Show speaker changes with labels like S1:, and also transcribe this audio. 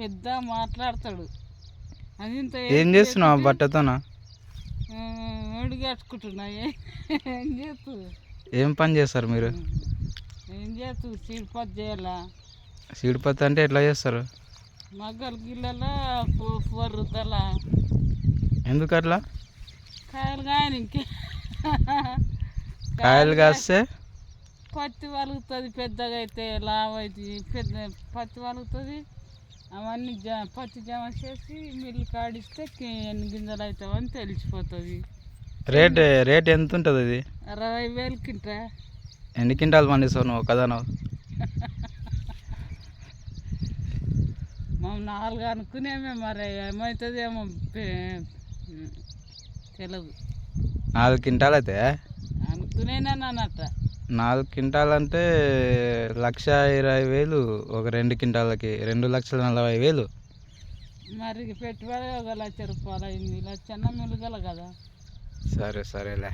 S1: పెద్ద మాట్లాడతాడు. అది ఇంత
S2: ఏం చేస్తున్నావు ఆ బట్టతోన?
S1: ఒడి కట్టుకుంటున్నా. ఏ- చేస్తూ
S2: ఏం పని చేస్తారు మీరు?
S1: ఏం చేస్తూ చీడిపతి చేయాలా?
S2: సీడిపత్తి అంటే ఎట్లా చేస్తారు?
S1: మగ్గలు గిల్లలా పొర్రుతలా
S2: ఎందుకు అట్లా?
S1: కాయలు కానీ ఇంకే.
S2: కాయలు కాస్తే?
S1: పత్తి వలుగుతుంది పెద్దగా అయితే లావ్ అవుతుంది. పెద్ద పత్తి వలుగుతుంది అవన్నీ జ పత్తి జమ చేసి మిల్లు కాడిస్తే ఎన్ని గింజలు అవుతావని తెలిసిపోతుంది.
S2: రేట్ రేట్ ఎంత ఉంటుంది అది?
S1: అరవై వేలు కింట
S2: ఎన్ని క్వింటాలు పండిస్తావు నువ్వు ఒకదానవు
S1: మేము నాలుగు అనుకునేమే మరి ఏమవుతుంది ఏమో తెలియదు
S2: నాలుగు క్వింటాలు అయితే
S1: అనుకునేనానట
S2: నాలుగు క్వింటాలు అంటే లక్ష ఇరవై వేలు ఒక రెండు క్వింటాలకి రెండు లక్షల నలభై వేలు.
S1: మరి పెట్టుబడి ఒక లక్ష రూపాయలు అయింది. లక్ష మెలుగల కదా.
S2: సరే సరేలే.